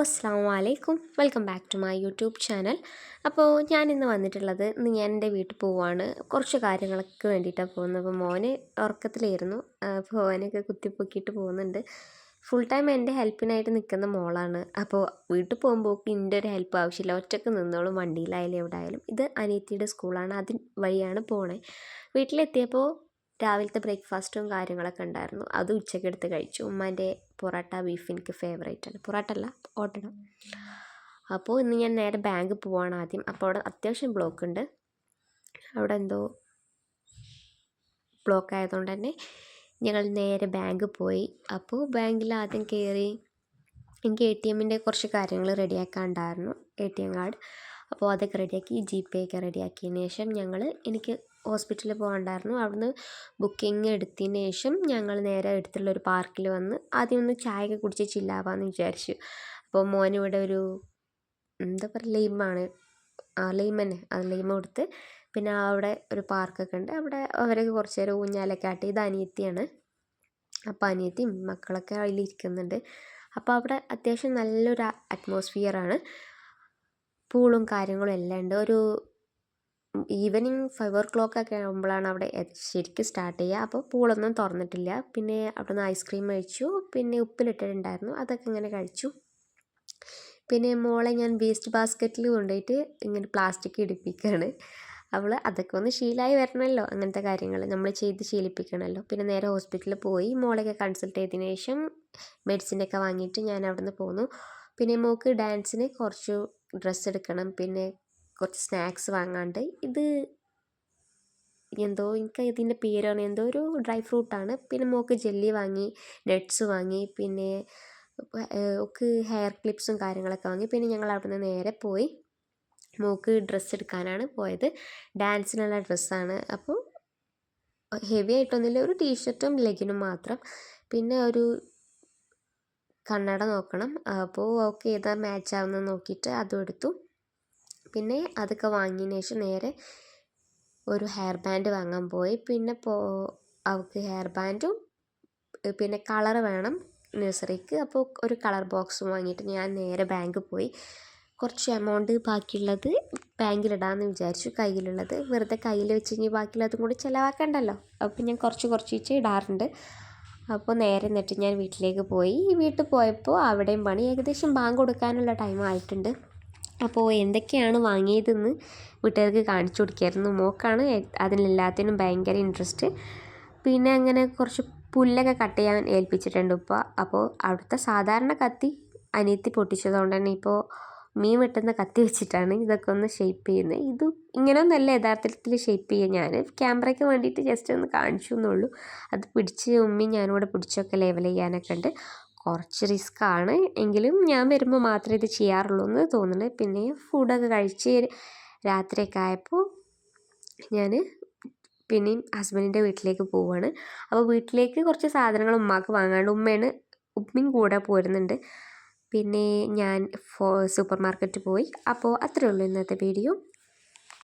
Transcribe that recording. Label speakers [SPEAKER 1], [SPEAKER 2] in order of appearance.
[SPEAKER 1] അസ്സാം വലൈക്കും welcome back to my YouTube channel. അപ്പോൾ ഞാൻ ഇന്ന് വന്നിട്ടുള്ളത് ഇന്ന് ഞാൻ എന്റെ വീട്ടിൽ പോവാണ്. കുറച്ച് കാര്യങ്ങളൊക്കെ വേണ്ടിയിട്ടാണ് പോകുന്നത്. അപ്പോൾ മോന് ഉറക്കത്തിലായിരുന്നു. അപ്പോൾ മോനൊക്കെ കുത്തിപ്പൊക്കിയിട്ട് പോകുന്നുണ്ട്. ഫുൾ ടൈം എന്റെ ഹെൽപ്പിനായിട്ട് നിൽക്കുന്ന മോളാണ്. അപ്പോൾ വീട്ടിൽ പോകുമ്പോൾ എന്റെ ഒരു ഹെൽപ്പ് ആവശ്യമില്ല. ഒറ്റയ്ക്ക് നിന്നോളും വണ്ടിയിലായാലും എവിടെ ആയാലും ഇത് അനിയത്തിയുടെ സ്കൂളാണ്. അതിന് വഴിയാണ് പോണേ. വീട്ടിലെത്തിയപ്പോൾ രാവിലത്തെ ബ്രേക്ക്ഫാസ്റ്റും കാര്യങ്ങളൊക്കെ ഉണ്ടായിരുന്നു. അത് ഉച്ചയ്ക്ക് എടുത്ത് കഴിച്ചു. ഉമ്മാന്റെ പൊറോട്ട ബീഫ് എനിക്ക് ഫേവറേറ്റ് ആണ്. പൊറോട്ട അല്ല ഓട്ടട അപ്പോൾ ഇന്ന് ഞാൻ നേരെ ബാങ്ക് പോവാണ് ആദ്യം. അപ്പോൾ അവിടെ അത്യാവശ്യം ബ്ലോക്ക് ഉണ്ട്. അവിടെ എന്തോ ബ്ലോക്ക് ആയതുകൊണ്ട് തന്നെ ഞങ്ങൾ നേരെ ബാങ്ക് പോയി. അപ്പോൾ ബാങ്കിൽ ആദ്യം കയറി എനിക്ക് എ ടി എമ്മിന്റെ കുറച്ച് കാര്യങ്ങൾ റെഡിയാക്കാനുണ്ടായിരുന്നു എ ടി എം കാർഡ്. അപ്പോൾ അതൊക്കെ റെഡിയാക്കി ജി പേ ഒക്കെ റെഡിയാക്കിയതിന് ശേഷം ഞങ്ങൾ എനിക്ക് ഹോസ്പിറ്റലിൽ പോകണ്ടായിരുന്നു. അവിടുന്ന് ബുക്കിംഗ് എടുത്തതിന് ശേഷം ഞങ്ങൾ നേരെ അടുത്തുള്ള ഒരു പാർക്കിൽ വന്ന് ആദ്യം ഒന്ന് ചായയൊക്കെ കുടിച്ച് ചില്ലാവാന്ന് വിചാരിച്ചു. അപ്പോൾ മോനിവിടെ ഒരു എന്താ പറയുക ലൈമാണ് ആ ലൈം തന്നെ. ആ ലൈം കൊടുത്ത് പിന്നെ അവിടെ ഒരു പാർക്കൊക്കെ ഉണ്ട്. അവിടെ അവരൊക്കെ കുറച്ച് നേരം ഊഞ്ഞാലൊക്കെ ആട്ടി. ഇത് അനിയത്തിയാണ്. അപ്പോൾ അനിയത്തിയും മക്കളൊക്കെ അതിലിരിക്കുന്നുണ്ട് അപ്പോൾ അവിടെ അത്യാവശ്യം നല്ലൊരു അറ്റ്മോസ്ഫിയറാണ് പൂളും കാര്യങ്ങളും എല്ലാം ഉണ്ട്. ഒരു ഈവനിങ് ഫൈവ് ഓ ക്ലോക്ക് ഒക്കെ ആകുമ്പോഴാണ് അവിടെ ശരിക്കും സ്റ്റാർട്ട് ചെയ്യുക. അപ്പോൾ പൂളൊന്നും തുറന്നിട്ടില്ല. പിന്നെ അവിടെ നിന്ന് ഐസ്ക്രീം കഴിച്ചു. പിന്നെ ഉപ്പിലിട്ടിട്ടുണ്ടായിരുന്നു. അതൊക്കെ ഇങ്ങനെ കഴിച്ചു. പിന്നെ മോളെ ഞാൻ വേസ്റ്റ് ബാസ്ക്കറ്റിൽ കൊണ്ടുപോയിട്ട് ഇങ്ങനെ പ്ലാസ്റ്റിക് ഇടിപ്പിക്കുകയാണ്. അവൾ അതൊക്കെ ഒന്ന് ശീലമായി വരണമല്ലോ. അങ്ങനത്തെ കാര്യങ്ങൾ നമ്മൾ ചെയ്ത് ശീലിപ്പിക്കണമല്ലോ. പിന്നെ നേരെ ഹോസ്പിറ്റലിൽ പോയി. മോളെയൊക്കെ കൺസൾട്ട് ചെയ്തതിന് ശേഷം മെഡിസിനൊക്കെ വാങ്ങിയിട്ട് ഞാൻ അവിടെ നിന്ന് പോന്നു. പിന്നെ മോക്ക് ഡാൻസിന് കുറച്ച് ഡ്രസ്സ് എടുക്കണം. പിന്നെ കുറച്ച് സ്നാക്സ് വാങ്ങാണ്ട് ഇത് എന്തോ എനിക്ക് ഇതിന്റെ പേരാണ് എന്തോ ഒരു ഡ്രൈ ഫ്രൂട്ടാണ്. പിന്നെ മോൾക്ക് ജെല്ലി വാങ്ങി നട്ട്സ് വാങ്ങി പിന്നെ ഒക്കെ ഹെയർ ക്ലിപ്സും കാര്യങ്ങളൊക്കെ വാങ്ങി. പിന്നെ ഞങ്ങൾ അവിടെ നിന്ന് നേരെ പോയി മോൾക്ക് ഡ്രസ്സ് എടുക്കാനാണ് പോയത്. ഡാൻസിനുള്ള ഡ്രസ്സാണ്. അപ്പോൾ ഹെവി ആയിട്ടൊന്നുമില്ല ഒരു ടീഷർട്ടും ലെഗിനും മാത്രം. പിന്നെ ഒരു കണ്ണട നോക്കണം. അപ്പോൾ ഓക്കെ ഏതാ മാച്ച് ആവുന്നത് നോക്കിയിട്ട് അതും എടുത്തു. പിന്നെ അതൊക്കെ വാങ്ങിയതിന് ശേഷം നേരെ ഒരു ഹെയർ ബാൻഡ് വാങ്ങാൻ പോയി. പിന്നെ പോ അവൾക്ക് ഹെയർ ബാൻഡും പിന്നെ കളർ വേണം നഴ്സറിക്ക് അപ്പോൾ ഒരു കളർ ബോക്സും വാങ്ങിയിട്ട് ഞാൻ നേരെ ബാങ്കിൽ പോയി. കുറച്ച് എമൗണ്ട് ബാക്കിയുള്ളത് ബാങ്കിലിടാമെന്ന് വിചാരിച്ചു കയ്യിലുള്ളത്. വെറുതെ കയ്യിൽ വെച്ച് കഴിഞ്ഞാൽ ബാക്കിയുള്ളതും കൂടി ചിലവാക്കണ്ടല്ലോ. അപ്പോൾ ഞാൻ കുറച്ച് കുറച്ച് വെച്ച് ഇടാറുണ്ട്. അപ്പോൾ നേരെ എന്നിട്ട് ഞാൻ വീട്ടിലേക്ക് പോയി. വീട്ടിൽ പോയപ്പോൾ അവിടെയും പണി ഏകദേശം ബാങ്ക് കൊടുക്കാനുള്ള ടൈം ആയിട്ടുണ്ട്. അപ്പോൾ എന്തൊക്കെയാണ് വാങ്ങിയതെന്ന് വീട്ടുകാർക്ക് കാണിച്ചു കൊടുക്കായിരുന്നു. മോക്കാണ് അതിലെല്ലാത്തിനും ഭയങ്കര ഇൻട്രസ്റ്റ് പിന്നെ അങ്ങനെ കുറച്ച് പുല്ലൊക്കെ കട്ട് ചെയ്യാൻ ഏൽപ്പിച്ചിട്ടുണ്ട് ഉപ്പ. അപ്പോൾ അവിടുത്തെ സാധാരണ കത്തി അനിയത്തി പൊട്ടിച്ചതുകൊണ്ട് തന്നെ ഇപ്പോൾ മീൻ വെട്ടുന്ന കത്തി വെച്ചിട്ടാണ് ഇതൊക്കെ ഒന്ന് ഷേപ്പ് ചെയ്യുന്നത് ഇത് ഇങ്ങനെയൊന്നല്ല യഥാർത്ഥത്തിൽ ഷേപ്പ് ചെയ്യുക ഞാൻ ക്യാമറയ്ക്ക് വേണ്ടിയിട്ട് ജസ്റ്റ് ഒന്ന് കാണിച്ചു എന്നുള്ളൂ അത് പിടിച്ച് ഉമ്മി ഞാനിവിടെ പിടിച്ചൊക്കെ ലെവൽ ചെയ്യാനൊക്കെ ഉണ്ട്. കുറച്ച് റിസ്ക് ആണ് എങ്കിലും ഞാൻ വരുമ്പോൾ മാത്രമേ ഇത് ചെയ്യാറുള്ളൂ എന്ന് തോന്നുന്നു പിന്നെ ഫുഡൊക്കെ കഴിച്ച് രാത്രിയൊക്കെ ആയപ്പോൾ ഞാൻ പിന്നെയും ഹസ്ബൻഡിന്റെ വീട്ടിലേക്ക് പോവുകയാണ് അപ്പോൾ വീട്ടിലേക്ക് കുറച്ച് സാധനങ്ങൾ ഉമ്മാക്ക് വാങ്ങാണ്ട് ഉമ്മയാണ് ഉമ്മയും കൂടെ പോരുന്നുണ്ട്. പിന്നെ ഞാൻ സൂപ്പർ മാർക്കറ്റ് പോയി. അപ്പോൾ അത്രയേ ഉള്ളൂ ഇന്നത്തെ വീഡിയോ.